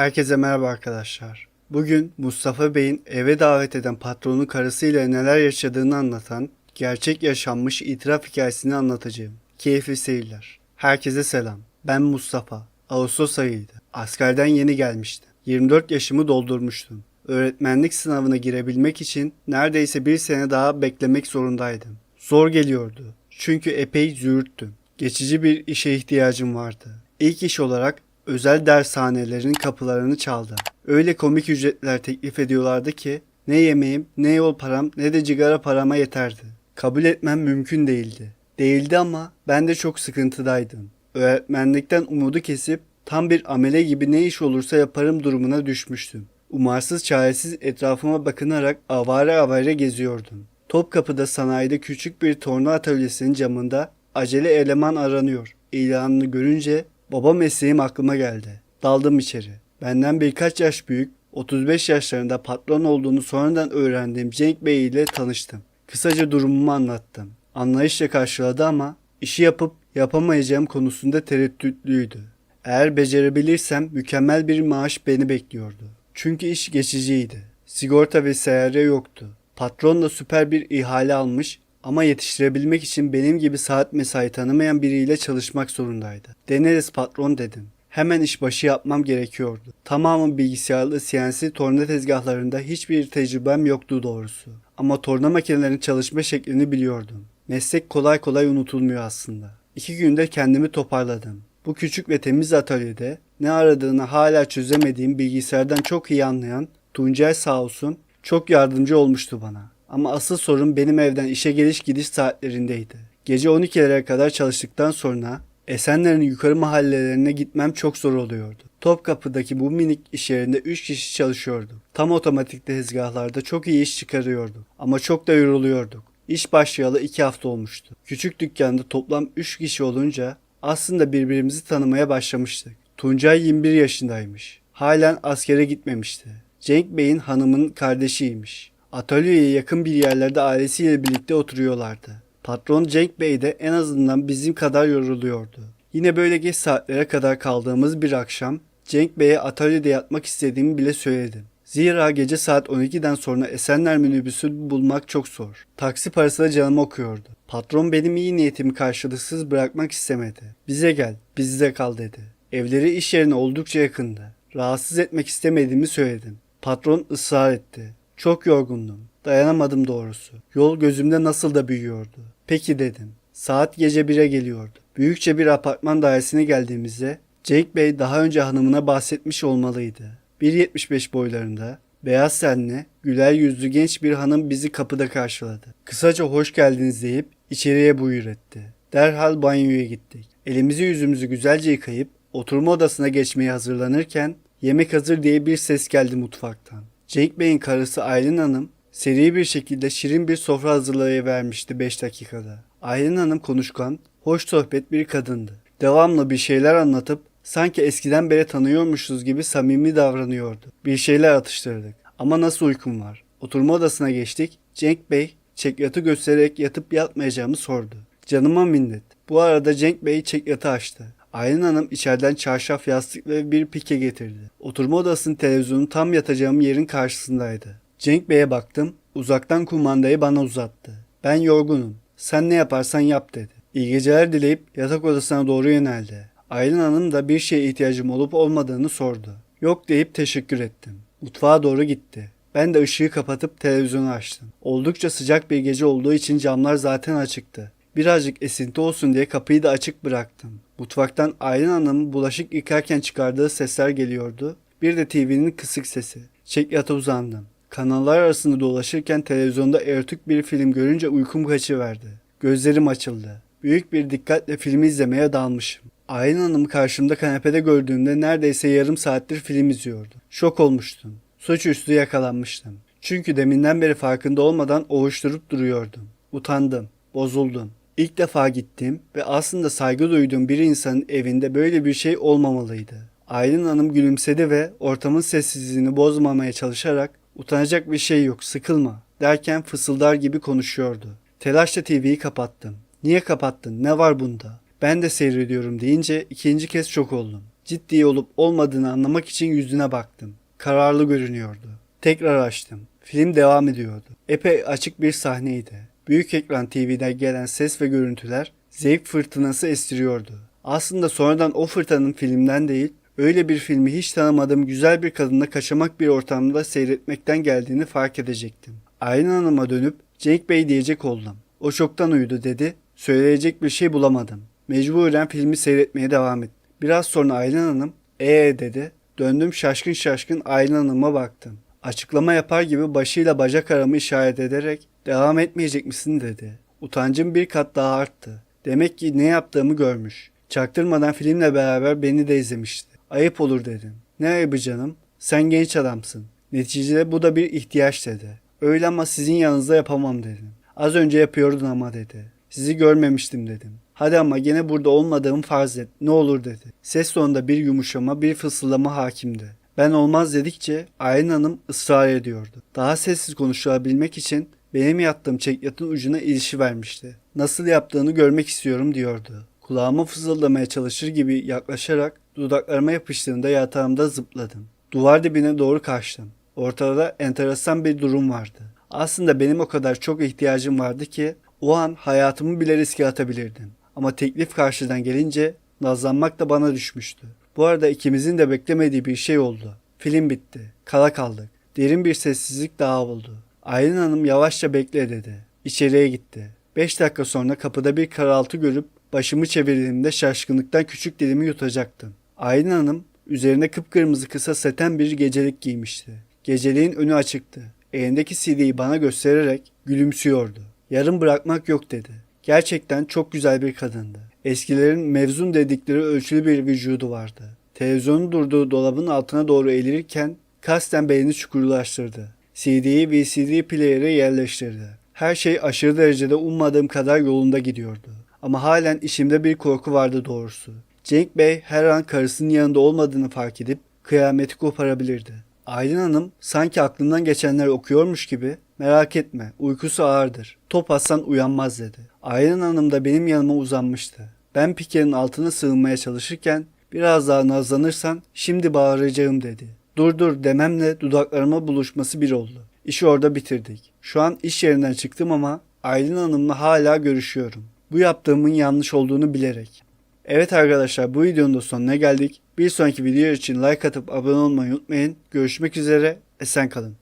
Herkese merhaba arkadaşlar. Bugün Mustafa Bey'in eve davet eden patronun karısıyla neler yaşadığını anlatan gerçek yaşanmış itiraf hikayesini anlatacağım. Keyifli seyirler. Herkese selam. Ben Mustafa. Ağustos ayıydı. Askerden yeni gelmiştim. 24 yaşımı doldurmuştum. Öğretmenlik sınavına girebilmek için neredeyse bir sene daha beklemek zorundaydım. Zor geliyordu. Çünkü epey züğürttüm. Geçici bir işe ihtiyacım vardı. İlk iş olarak özel dershanelerin kapılarını çaldı. Öyle komik ücretler teklif ediyorlardı ki ne yemeğim, ne yol param, ne de cigara parama yeterdi. Kabul etmem mümkün değildi. Değildi ama ben de çok sıkıntıdaydım. Öğretmenlikten umudu kesip tam bir amele gibi ne iş olursa yaparım durumuna düşmüştüm. Umarsız çaresiz etrafıma bakınarak avare avare geziyordum. Topkapı'da sanayide küçük bir torna atölyesinin camında acele eleman aranıyor. İlanını görünce baba mesleğim aklıma geldi. Daldım içeri. Benden birkaç yaş büyük, 35 yaşlarında patron olduğunu sonradan öğrendiğim Cenk Bey ile tanıştım. Kısaca durumumu anlattım. Anlayışla karşıladı ama işi yapıp yapamayacağım konusunda tereddütlüydü. Eğer becerebilirsem mükemmel bir maaş beni bekliyordu. Çünkü iş geçiciydi. Sigorta vesaire yoktu. Patron da süper bir ihale almış ama yetiştirebilmek için benim gibi saat mesai tanımayan biriyle çalışmak zorundaydı. Deneriz patron dedim. Hemen işbaşı yapmam gerekiyordu. Tamamı bilgisayarlı CNC torna tezgahlarında hiçbir tecrübem yoktu doğrusu. Ama torna makinelerinin çalışma şeklini biliyordum. Meslek kolay kolay unutulmuyor aslında. İki günde kendimi toparladım. Bu küçük ve temiz atölyede ne aradığını hala çözemediğim bilgisayardan çok iyi anlayan Tuncay sağ olsun çok yardımcı olmuştu bana. Ama asıl sorun benim evden işe geliş gidiş saatlerindeydi. Gece 12'lere kadar çalıştıktan sonra Esenler'in yukarı mahallelerine gitmem çok zor oluyordu. Topkapı'daki bu minik iş yerinde 3 kişi çalışıyordu. Tam otomatik tezgahlarda çok iyi iş çıkarıyorduk. Ama çok da yoruluyorduk. İş başlayalı 2 hafta olmuştu. Küçük dükkanda toplam 3 kişi olunca aslında birbirimizi tanımaya başlamıştık. Tuncay 21 yaşındaymış. Halen askere gitmemişti. Cenk Bey'in hanımının kardeşiymiş. Atölyeye yakın bir yerlerde ailesiyle birlikte oturuyorlardı. Patron Cenk Bey de en azından bizim kadar yoruluyordu. Yine böyle geç saatlere kadar kaldığımız bir akşam Cenk Bey'e atölyede yatmak istediğimi bile söyledim. Zira gece saat 12'den sonra Esenler minibüsü bulmak çok zor. Taksi parası da canımı okuyordu. Patron benim iyi niyetimi karşılıksız bırakmak istemedi. Bize gel, bizde kal dedi. Evleri iş yerine oldukça yakındı. Rahatsız etmek istemediğimi söyledim. Patron ısrar etti. Çok yorgundum. Dayanamadım doğrusu. Yol gözümde nasıl da büyüyordu. Peki dedim. Saat gece 1'e geliyordu. Büyükçe bir apartman dairesine geldiğimizde Jake Bey daha önce hanımına bahsetmiş olmalıydı. 1.75 boylarında, beyaz tenli, güler yüzlü genç bir hanım bizi kapıda karşıladı. Kısaca hoş geldiniz deyip içeriye buyur etti. Derhal banyoya gittik. Elimizi yüzümüzü güzelce yıkayıp oturma odasına geçmeye hazırlanırken yemek hazır diye bir ses geldi mutfaktan. Jake Bey'in karısı Aylin Hanım seri bir şekilde şirin bir sofra hazırlayıvermişti 5 dakikada. Aylin Hanım konuşkan, hoş sohbet bir kadındı. Devamlı bir şeyler anlatıp sanki eskiden beri tanıyormuşuz gibi samimi davranıyordu. Bir şeyler atıştırdık. Ama nasıl uykum var? Oturma odasına geçtik. Cenk Bey çekyatı göstererek yatıp yatmayacağımı sordu. Canıma minnet. Bu arada Cenk Bey çekyatı açtı. Aylin Hanım içeriden çarşaf yastık ve bir pike getirdi. Oturma odasının televizyonu tam yatacağım yerin karşısındaydı. Cenk Bey'e baktım. Uzaktan kumandayı bana uzattı. Ben yorgunum. Sen ne yaparsan yap dedi. İyi geceler dileyip yatak odasına doğru yöneldi. Aylin Hanım da bir şeye ihtiyacım olup olmadığını sordu. Yok deyip teşekkür ettim. Mutfağa doğru gitti. Ben de ışığı kapatıp televizyonu açtım. Oldukça sıcak bir gece olduğu için camlar zaten açıktı. Birazcık esinti olsun diye kapıyı da açık bıraktım. Mutfaktan Aylin Hanım'ın bulaşık yıkarken çıkardığı sesler geliyordu. Bir de TV'nin kısık sesi. Çek yata uzandım. Kanallar arasında dolaşırken televizyonda erotik bir film görünce uykum kaçıverdi. Gözlerim açıldı. Büyük bir dikkatle filmi izlemeye dalmışım. Aylin Hanım'ı karşımda kanepede gördüğümde neredeyse yarım saattir film izliyordu. Şok olmuştum. Suçüstü yakalanmıştım. Çünkü deminden beri farkında olmadan ovuşturup duruyordum. Utandım, bozuldum. İlk defa gittim ve aslında saygı duyduğum bir insanın evinde böyle bir şey olmamalıydı. Aylin Hanım gülümsedi ve ortamın sessizliğini bozmamaya çalışarak utanacak bir şey yok sıkılma derken fısıldar gibi konuşuyordu. Telaşla TV'yi kapattım. Niye kapattın ne var bunda? Ben de seyrediyorum deyince ikinci kez şok oldum. ciddi olup olmadığını anlamak için yüzüne baktım. Kararlı görünüyordu. Tekrar açtım. Film devam ediyordu. Epey açık bir sahneydi. Büyük ekran TV'den gelen ses ve görüntüler zevk fırtınası estiriyordu. Aslında sonradan o fırtınanın filmden değil, öyle bir filmi hiç tanımadığım güzel bir kadınla kaçamak bir ortamda seyretmekten geldiğini fark edecektim. Aylin Hanım'a dönüp Cenk Bey diyecek oldum. O çoktan uyudu dedi. Söyleyecek bir şey bulamadım. Mecburen filmi seyretmeye devam ettim. Biraz sonra Aylin Hanım ee dedi. Döndüm şaşkın şaşkın Aylin Hanım'a baktım. Açıklama yapar gibi başıyla bacak aramı işaret ederek devam etmeyecek misin dedi. Utancım bir kat daha arttı. Demek ki ne yaptığımı görmüş. Çaktırmadan filmle beraber beni de izlemişti. Ayıp olur dedim. Ne ayıbı canım? Sen genç adamsın. Neticede bu da bir ihtiyaç dedi. Öyle ama sizin yanınızda yapamam dedim. Az önce yapıyordun ama dedi. Sizi görmemiştim dedim. Hadi ama gene burada olmadığımı farz et. Ne olur dedi. Ses tonunda bir yumuşama, bir fısıldama hakimdi. Ben olmaz dedikçe Aylin Hanım ısrar ediyordu. Daha sessiz konuşabilmek için benim yattığım çekyatın ucuna ilişi vermişti. Nasıl yaptığını görmek istiyorum diyordu. Kulağıma fısıldamaya çalışır gibi yaklaşarak dudaklarıma yapıştığında yatağımda zıpladım. Duvar dibine doğru kaçtım. Ortada enteresan bir durum vardı. Aslında benim o kadar çok ihtiyacım vardı ki o an hayatımı bile riske atabilirdim. Ama teklif karşıdan gelince nazlanmak da bana düşmüştü. Bu arada ikimizin de beklemediği bir şey oldu. Film bitti. Kala kaldık. Derin bir sessizlik daha oldu. Aylin Hanım yavaşça bekle dedi. İçeriye gitti. Beş dakika sonra kapıda bir karaltı görüp başımı çevirdiğimde şaşkınlıktan küçük dilimi yutacaktım. Aylin Hanım üzerine kıpkırmızı kısa seten bir gecelik giymişti. Geceliğin önü açıktı. Elindeki CD'yi bana göstererek gülümsüyordu. Yarım bırakmak yok dedi. Gerçekten çok güzel bir kadındı. Eskilerin mevzun dedikleri ölçülü bir vücudu vardı. Televizyonun durduğu dolabın altına doğru eğilirken kasten beynini çukurlaştırdı. CD'yi VCD player'e yerleştirdi. Her şey aşırı derecede ummadığım kadar yolunda gidiyordu. Ama halen içimde bir korku vardı doğrusu. Cenk Bey her an karısının yanında olmadığını fark edip kıyameti koparabilirdi. Aylin Hanım sanki aklından geçenleri okuyormuş gibi merak etme uykusu ağırdır. Top atsan uyanmaz dedi. Aylin Hanım da benim yanıma uzanmıştı. Ben pikenin altına sığınmaya çalışırken biraz daha nazlanırsan şimdi bağıracağım dedi. Dur dur dememle dudaklarıma buluşması bir oldu. İşi orada bitirdik. Şu an iş yerinden çıktım ama Aylin Hanım'la hala görüşüyorum. Bu yaptığımın yanlış olduğunu bilerek. Evet arkadaşlar bu videonun da sonuna geldik. Bir sonraki video için like atıp abone olmayı unutmayın. Görüşmek üzere. Esen kalın.